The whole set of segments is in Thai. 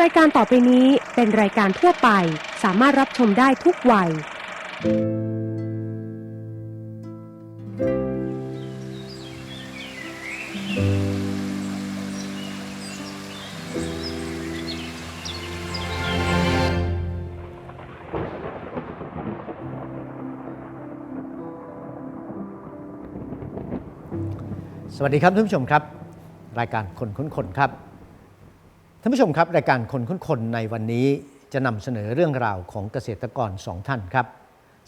รายการต่อไปนี้เป็นรายการทั่วไป สามารถรับชมได้ทุกวัย สวัสดีครับท่านผู้ชมครับ รายการคนค้นคนครับ ท่านผู้ชมครับ รายการคนค้นคนในวันนี้จะนำเสนอเรื่องราวของเกษตรกรสองท่านครับ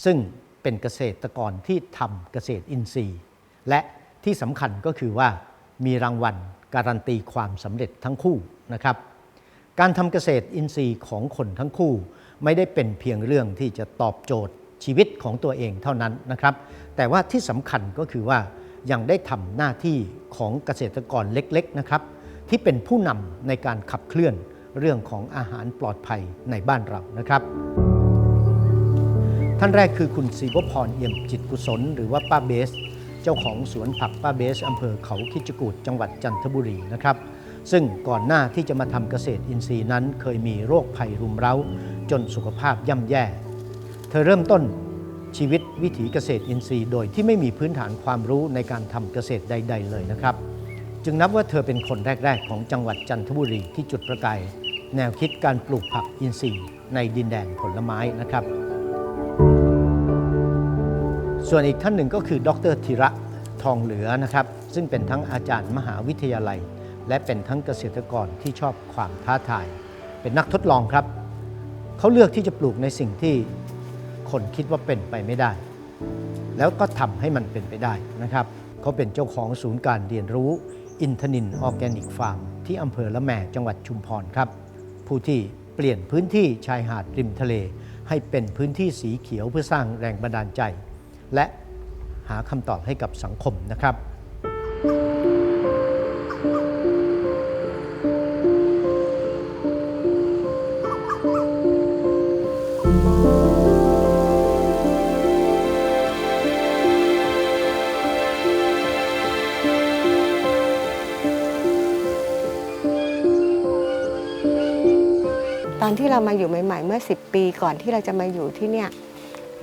ซึ่งเป็นเกษตรกรที่ทำเกษตรอินทรีย์ และที่สำคัญก็คือว่ามีรางวัลการันตีความสำเร็จทั้งคู่นะครับ การทำเกษตรอินทรีย์ของคนทั้งคู่ ไม่ได้เป็นเพียงเรื่องที่จะตอบโจทย์ชีวิตของตัวเองเท่านั้นนะครับ แต่ว่าที่สำคัญก็คือว่ายังได้ทำหน้าที่ของเกษตรกรเล็กๆนะครับ ที่เป็นผู้นำในการขับเคลื่อนเรื่องของอาหารปลอดภัยในบ้านเรานะครับ ท่านแรกคือคุณศิวพรเอี่ยมจิตกุศล หรือว่าป้าเบส เจ้าของสวนผักป้าเบสอำเภอเขาคิจกูดจังหวัดจันทบุรีนะครับ ซึ่งก่อนหน้าที่จะมาทำเกษตรอินทรีย์นั้น เคยมีโรคภัยรุมเร้า จนสุขภาพย่ำแย่ เธอเริ่มต้นชีวิตวิถีเกษตรอินทรีย์ โดยที่ไม่มีพื้นฐานความรู้ในการทำเกษตรใด ๆ เลยนะครับ จึงนับว่าเธอเป็นคนแรก ๆ ของจังหวัดจันทบุรีที่จุดประกายแนวคิดการปลูกผักอินทรีย์ในดินแดนผลไม้นะครับ ส่วนอีกท่านหนึ่งก็คือ ดรธีระทองเหลือนะครับ ซึ่งเป็นทั้งอาจารย์มหาวิทยาลัย และเป็นทั้งเกษตรกรที่ชอบความท้าทาย เป็นนักทดลองครับ เขาเลือกที่จะปลูกในสิ่งที่คนคิดว่าเป็นไปไม่ได้ แล้วก็ทำให้มันเป็นไปได้นะครับ เขาเป็นเจ้าของศูนย์การเรียนรู้ อินทนินออร์แกนิกฟาร์ม ที่อำเภอละแมจังหวัดชุมพรครับ ผู้ที่เปลี่ยนพื้นที่ชายหาดริมทะเล ให้เป็นพื้นที่สีเขียวเพื่อสร้างแรงบันดาลใจ และหาคำตอบให้กับสังคมนะครับ อนที่เรามาอยู่ใหม่ ๆ เมื่อ 10 ปีก่อนที่เราจะมาอยู่ที่เนี่ย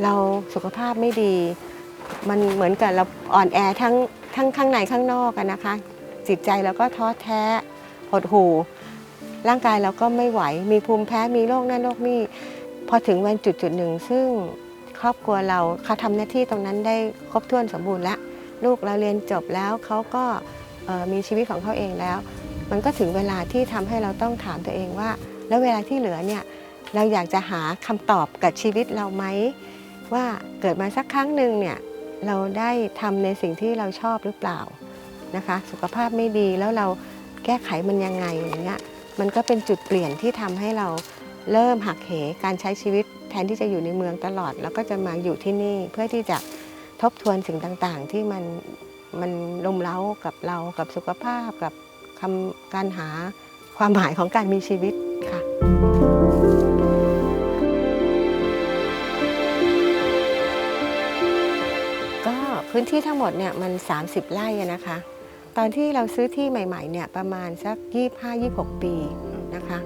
เราสุขภาพไม่ดี มันเหมือนกับเราอ่อนแอทั้งทั้งข้างในข้างนอกกันนะคะ จิตใจเราก็ท้อแท้หดหู่ ร่างกายเราก็ไม่ไหว มีภูมิแพ้มีโรคนั่นโรคนี่พอถึงวันจุดจุดหนึ่ง ซึ่งครอบครัวเราเขาทำหน้าที่ตรงนั้นได้ครบถ้วนสมบูรณ์แล้วลูกเราเรียนจบแล้วเขาก็มีชีวิตของเขาเองแล้ว มันก็ถึงเวลาที่ทำให้เราต้องถามตัวเองว่า แล้วเวลาที่เหลือเนี่ยเราอยากจะหาคำตอบกับชีวิตเราไหมว่าเกิดมาสักครั้งหนึ่งเนี่ยเราได้ทำในสิ่งที่เราชอบหรือเปล่านะคะ สุขภาพไม่ดีแล้วเราแก้ไขมันยังไงอย่างเงี้ยมันก็เป็นจุดเปลี่ยนที่ทำให้เราเริ่มหักเหการใช้ชีวิตแทนที่จะอยู่ในเมืองตลอด แล้วก็จะมาอยู่ที่นี่เพื่อที่จะทบทวนสิ่งต่างๆ ที่มันมันลมเล้ากับเรากับสุขภาพกับคำการหาความหมายของการมีชีวิต ค่ะก็พื้นที่ทั้งหมดเนี่ยมัน 30 ไร่นะคะ ตอนที่เราซื้อที่ใหม่ๆเนี่ยประมาณสัก 25-26 ปีนะคะ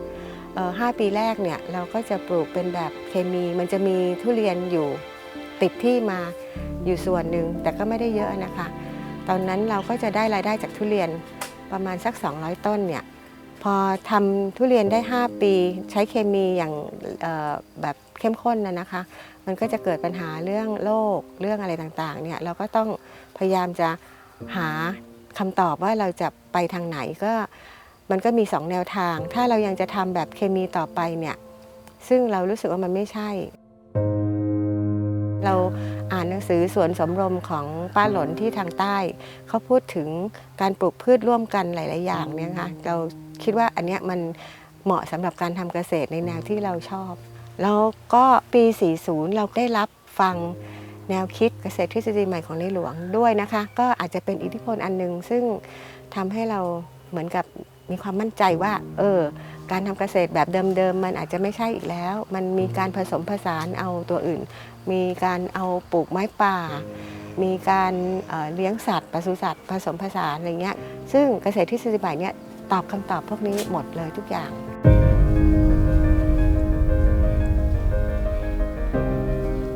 เอ่อ5ปีแรกเนี่ยเราก็จะปลูกเป็นแบบเคมีมันจะมีทุเรียนอยู่ติดที่มาอยู่ส่วนหนึ่งแต่ก็ไม่ได้เยอะนะคะ ตอนนั้นเราก็จะได้รายได้จากทุเรียนประมาณสัก 200 ต้นเนี่ย พอทำทุเรียนได้ 5 ปีใช้เคมีอย่างแบบเข้มข้นนะนะคะ มันก็จะเกิดปัญหาเรื่องโรคเรื่องอะไรต่างๆเนี่ยเราก็ต้องพยายามจะหาคำตอบว่าเราจะไปทางไหนก็มันก็มี 2 แนวทาง ถ้าเรายังจะทำแบบเคมีต่อไปเนี่ยซึ่งเรารู้สึกว่ามันไม่ใช่ เราอ่านหนังสือสวนสมรมของป้าหลนที่ทางใต้ เขาพูดถึงการปลูกพืชร่วมกันหลาย ๆ อย่างเนี่ยค่ะเรา คิดว่าอันเนี้ยมันเหมาะสำหรับการทำเกษตรในแนวที่เราชอบ แล้วก็ปี 40 เราได้รับฟังแนวคิดเกษตรทฤษฎีใหม่ของในหลวงด้วยนะคะ ก็อาจจะเป็นอิทธิพลอันหนึงซึ่งทำให้เราเหมือนกับมีความมั่นใจว่า เออ การทำเกษตรแบบเดิมๆ มันอาจจะไม่ใช่อีกแล้ว มันมีการผสมผสานเอาตัวอื่น มีการเอาปลูกไม้ป่า มีการเอ่อเลี้ยงสัตว์ปศุสัตว์ผสมผสานอะไรเงี้ย ซึ่งเกษตรทฤษฎีใหม่เนี่ย ตอบคำตอบพวกนี้หมดเลยทุกอย่าง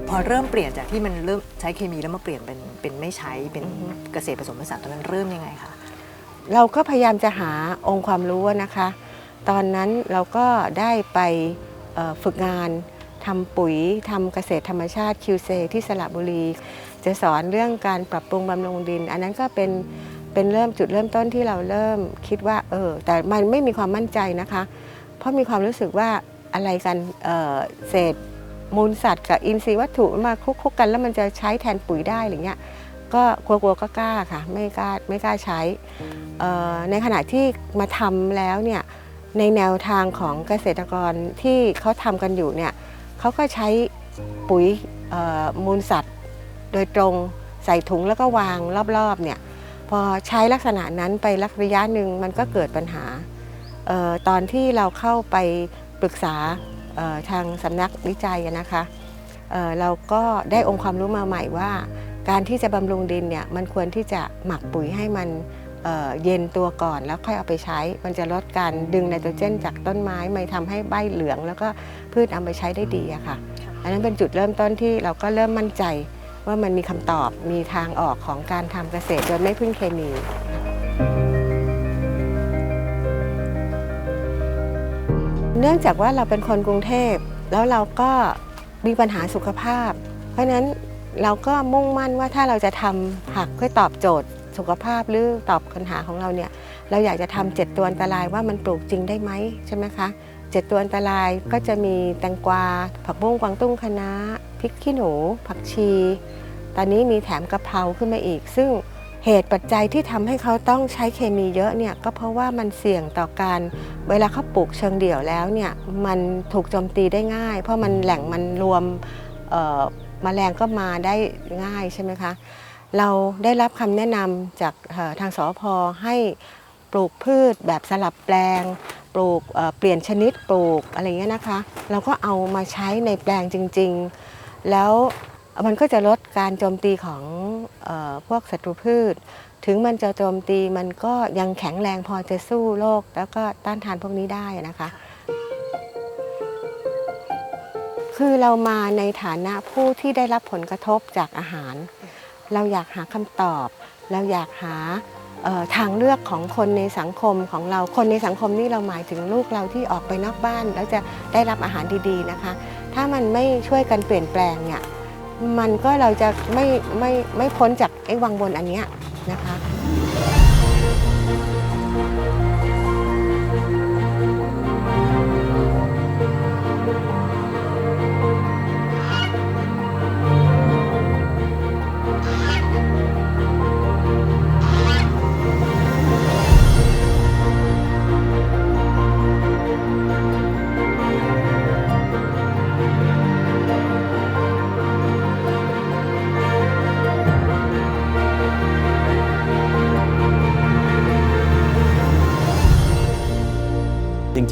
พอเริ่มเปลี่ยนจากที่มันเริ่มใช้เคมีแล้วมาเปลี่ยนเป็นเป็นไม่ใช้เป็นเกษตรผสมผสานตอนนั้นเริ่มยังไงคะเราก็พยายามจะหาองค์ความรู้นะคะ ตอนนั้นเราก็ได้ไปฝึกงานทำปุ๋ยทำเกษตรธรรมชาติคิว QC ที่สระบุรี จะสอนเรื่องการปรับปรุงบำรุงดิน อันนั้นก็เป็น เป็นเริ่มจุดเริ่มต้นที่เราเริ่มคิดว่าเออแต่มันไม่มีความมั่นใจนะคะ เพราะมีความรู้สึกว่าอะไรกันเออเศษมูลสัตว์กับอินทรีย์วัตถุมาคุกๆกันแล้วมันจะใช้แทนปุ๋ยได้หรือเงี้ยก็กลัวๆก็กล้าค่ะไม่กล้าไม่กล้าใช้ออในขณะที่มาทำแล้วเนี่ยในแนวทางของเกษตรกรที่เขาทำกันอยู่เนี่ยเขาก็ใช้ปุ๋ยมูลสัตว์ โดยตรงใส่ถุงแล้วก็วางรอบๆเนี่ย พอใช้ลักษณะนั้นไประระยะหนึ่งมันก็เกิดปัญหาเออตอนที่เราเข้าไปปรึกษาเอ่อทางสำนักวิจัยอะนะคะเอ่อเราก็ได้องค์ความรู้มาใหม่ว่า การที่จะบำรุงดินเนี่ยมันควรที่จะหมักปุ๋ยให้มันเอ่อเย็นตัวก่อนแล้วค่อยเอาไปใช้ มันจะลดการดึงไนโตรเจนจากต้นไม้ไม่ทำให้ใบเหลือง แล้วก็พืชเอาไปใช้ได้ดีอะค่ะ อันนั้นเป็นจุดเริ่มต้นที่เราก็เริ่มมั่นใจ ว่ามันมีคำตอบมีทางออกของการทำเกษตรโดยไม่พึ่งเคมีเนื่องจากว่าเราเป็นคนกรุงเทพ แล้วเราก็มีปัญหาสุขภาพ เพราะนั้นเราก็มุ่งมั่นว่าถ้าเราจะทำผักเพื่อตอบโจทย์สุขภาพหรือตอบปัญหาของเราเนี่ยเราอยากจะทำเจ็ดตัวอันตรายว่ามันปลูกจริงได้ไหมใช่ไหมคะ เจ็ดตัวอันตรายก็จะมีแตงกวา ผักบุ้งกวางตุ้งคะน้าพริกขี้หนู ผักชี ตอนนี้มีแถมกะเพราขึ้นมาอีก ซึ่งเหตุปัจจัยที่ทำให้เขาต้องใช้เคมีเยอะเนี่ยก็เพราะว่ามันเสี่ยงต่อการเวลาเขาปลูกเชิงเดี่ยวแล้วเนี่ยมันถูกโจมตีได้ง่าย เพราะมันแหล่งมันรวมเอ่อแมลงก็มาได้ง่ายใช่ไหมคะ เราได้รับคำแนะนำจากทางสอพให้ปลูกพืชแบบสลับแปลง ปลูกเปลี่ยนชนิดปลูกอะไรเงี้ยนะคะ เราก็เอามาใช้ในแปลงจริง ๆ แล้วมันก็จะลดการโจมตีของอพวกศัตรูพืช ถึงมันจะโจมตีมันก็ยังแข็งแรงพอจะสู้โรคแล้วก็ต้านทานพวกนี้ได้นะคะ คือเรามาในฐานะผู้ที่ได้รับผลกระทบจากอาหาร เราอยากหาคำตอบ เราอยากหา ทางเลือกของคนในสังคมของเรา คนในสังคมนี่เราหมายถึงลูกเราที่ออกไปนอกบ้าน แล้วจะได้รับอาหารดีๆนะคะ ถ้ามันไม่ช่วยกันเปลี่ยนแปลงเนี่ยมันก็เราจะไม่ไม่ไม่พ้นจากไอ้วังวนอันเนี้ยนะคะ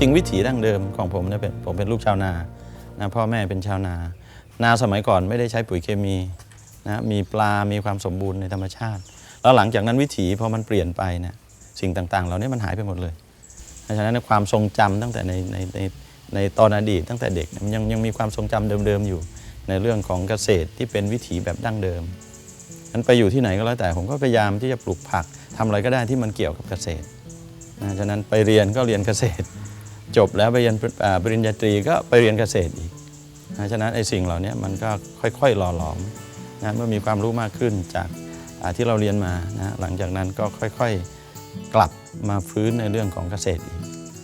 ริงวิถีดั้งเดิมของผมเนี่ยเป็นผมเป็นลูกชาวนานะพ่อแม่เป็นชาวนา นาสมัยก่อนไม่ได้ใช้ปุ๋ยเคมีนะมีปลา มีความสมบูรณ์ในธรรมชาติ แล้วหลังจากนั้นวิถีพอมันเปลี่ยนไปเนี่ยสิ่งต่างๆเหล่านี้มันหายไปหมดเลยเพราะฉะนั้นความทรงจำตั้งแต่ในในในในตอนอดีตตั้งแต่เด็กยมันยังยังมีความทรงจำเดิมๆอยู่ ในเรื่องของเกษตรที่เป็นวิถีแบบดั้งเดิมนั้นไปอยู่ที่ไหนก็แล้วแต่ผมก็พยายามที่จะปลูกผักทำอะไรก็ได้ที่มันเกี่ยวกับเกษตรนะฉะนั้นไปเรียนก็เรียนเกษตร จบแล้วไปเรียนปริญญาตรีก็ไปเรียนเกษตรอีกนะฉะนั้นไอ้สิ่งเหล่านี้มันก็ค่อยๆหล่อหลอมนะเมื่อมีความรู้มากขึ้นจากที่เราเรียนมานะหลังจากนั้นก็ค่อยๆกลับมาฟื้นในเรื่องของเกษตรอีก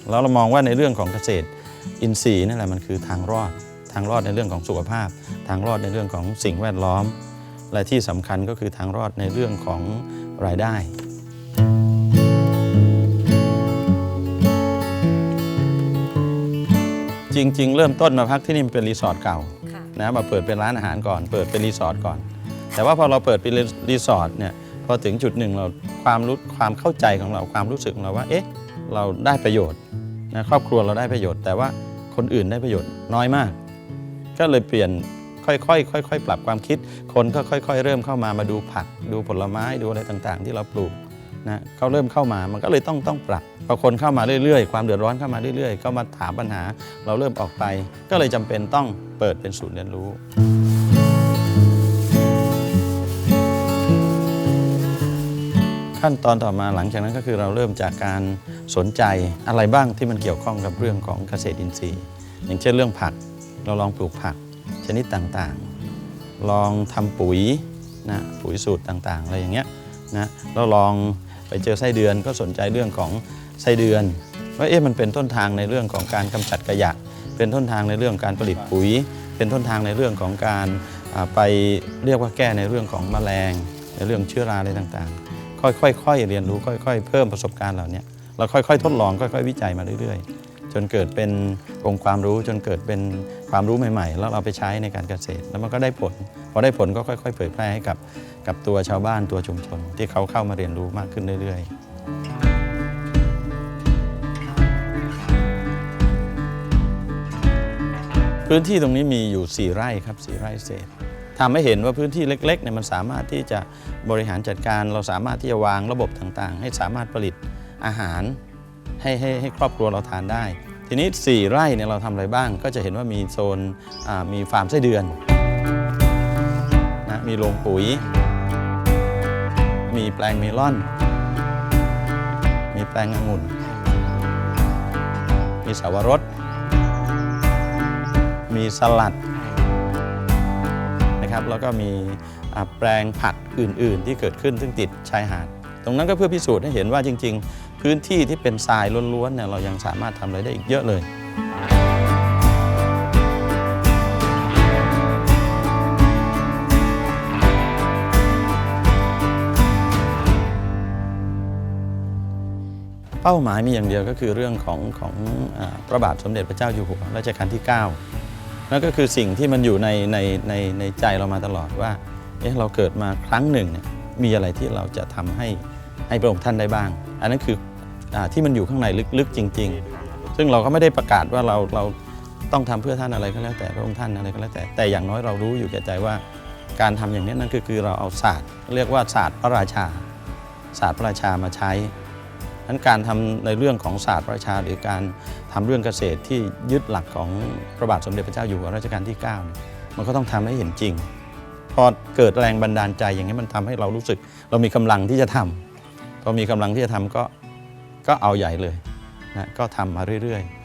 แล้วเรามองว่าในเรื่องของเกษตรอินทรีย์นั่นแหละมันคือทางรอด ทางรอดในเรื่องของสุขภาพ ทางรอดในเรื่องของสิ่งแวดล้อม และที่สำคัญก็คือทางรอดในเรื่องของรายได้ จริง ๆ เริ่มต้นมาพักที่นี่มันเป็นรีสอร์ทเก่านะมาเปิดเป็นร้านอาหารก่อน เปิดเป็นรีสอร์ทก่อน แต่ว่าพอเราเปิดเป็นรีสอร์ทเนี่ยพอถึงจุดหนึ่งเราความรู้ความเข้าใจของเราความรู้สึกของเราว่า เอ๊ะ เราได้ประโยชน์นะครอบครัวเราได้ประโยชน์ แต่ว่าคนอื่นได้ประโยชน์น้อยมาก ก็เลยเปลี่ยนค่อยๆค่อยๆปรับความคิด คนก็ค่อย ๆ เริ่มเข้ามามาดูผัก ดูผลไม้ดูอะไรต่างๆ ที่เราปลูก นะเขาเริ่มเข้ามามันก็เลยต้องต้องปรับพอคนเข้ามาเรื่อยๆ ความเดือดร้อนเข้ามาเรื่อยๆ ก็มาถามปัญหา เราเริ่มออกไป ก็เลยจำเป็นต้องเปิดเป็นศูนย์เรียนรู้ขั้นตอนต่อมาหลังจากนั้นก็คือเราเริ่มจากการสนใจอะไรบ้างที่มันเกี่ยวข้องกับเรื่องของเกษตรอินทรีย์ อย่างเช่นเรื่องผัก เราลองปลูกผักชนิดต่างๆ ลองทำปุ๋ยนะปุ๋ยสูตรต่างๆ อะไรอย่างเงี้ยนะเราลอง ไปเจอไส้เดือนก็สนใจเรื่องของไส้เดือนว่าเอ๊ะมันเป็นต้นทางในเรื่องของการกำจัดขยะ เป็นต้นทางในเรื่องการผลิตปุ๋ย เป็นต้นทางในเรื่องของการไปเรียกว่าแก้ในเรื่องของแมลง ในเรื่องเชื้อราอะไรต่างๆ ค่อยๆเรียนรู้ค่อย ๆ เพิ่มประสบการณ์เหล่านี้เราค่อยๆ ทดลองค่อย ๆ วิจัยมาเรื่อยๆ จนเกิดเป็นองค์ความรู้จนเกิดเป็นความรู้ใหม่ ๆ แล้วเราไปใช้ในการเกษตรแล้วมันก็ได้ผล พอได้ผลก็ค่อย ๆ เผยแพร่ให้กับกับตัวชาวบ้านตัวชุมชน ที่เขาเข้ามาเรียนรู้มากขึ้นเรื่อย ๆพื้นที่ตรงนี้มีอยู่ 4 ไร่ครับ4ไร่เศษทำให้เห็นว่าพื้นที่เล็กๆเนี่ยมันสามารถที่จะบริหารจัดการเราสามารถที่จะวางระบบต่างๆ ให้สามารถผลิตอาหารให้ให้ให้ครอบครัวเราทานได้ ทีนี้ 4 ไร่เนี่ยเราทำอะไรบ้าง ก็จะเห็นว่ามีโซนมีฟาร์มไส้เดือน มีโรงปุ๋ย มีแปลงเมลอน มีแปลงองุ่น มีสาวรส มีสลัดนะครับ แล้วก็มีแปลงผักอื่น ๆ ที่เกิดขึ้นซึ่งติดชายหาด ตรงนั้นก็เพื่อพิสูจน์ให้เห็นว่าจริง ๆ พื้นที่ที่เป็นทรายล้วนๆเนี่ยเรายังสามารถทำอะไรได้อีกเยอะเลย ป้าหมายมีอย่างเดียวก็คือเรื่องของของอพระบาทสมเด็จพระเจ้าอยู่หัวรัชกาลที่ 9 นั่นก็คือสิ่งที่มันอยู่ในในในในใจเรามาตลอดว่าเอ๊ะเราเกิดมาครั้งหนึ่งเนี่ยมีอะไรที่เราจะทำให้ให้พระองค์ท่านได้บ้าง อันนั้นคืออที่มันอยู่ข้างในลึกๆจริง ๆ ซึ่งเราก็ไม่ได้ประกาศว่าเราเราต้องทำเพื่อท่านอะไรก็แล้วแต่พระองค์ท่านอะไรก็แล้วแต่แต่อย่างน้อยเรารู้อยู่แก่ใจว่าการทำอย่างนี้นั่นคือคือเราเอาศาสตร์ เรียกว่าศาสตร์พระราชา ศาสตร์พระราชามาใช้ นั้นการทำในเรื่องของศาสตร์ประชาหรือการทำเรื่องเกษตรที่ยึดหลักของพระบาทสมเด็จพระเจ้าอยู่หัวรัชกาลที่ 9 มันก็ต้องทำให้เห็นจริง พอเกิดแรงบันดาลใจอย่างนี้มันทำให้เรารู้สึก เรามีกำลังที่จะทำพอมีกำลังที่จะทำก็ก็เอาใหญ่เลยนะก็ทำมาเรื่อยๆ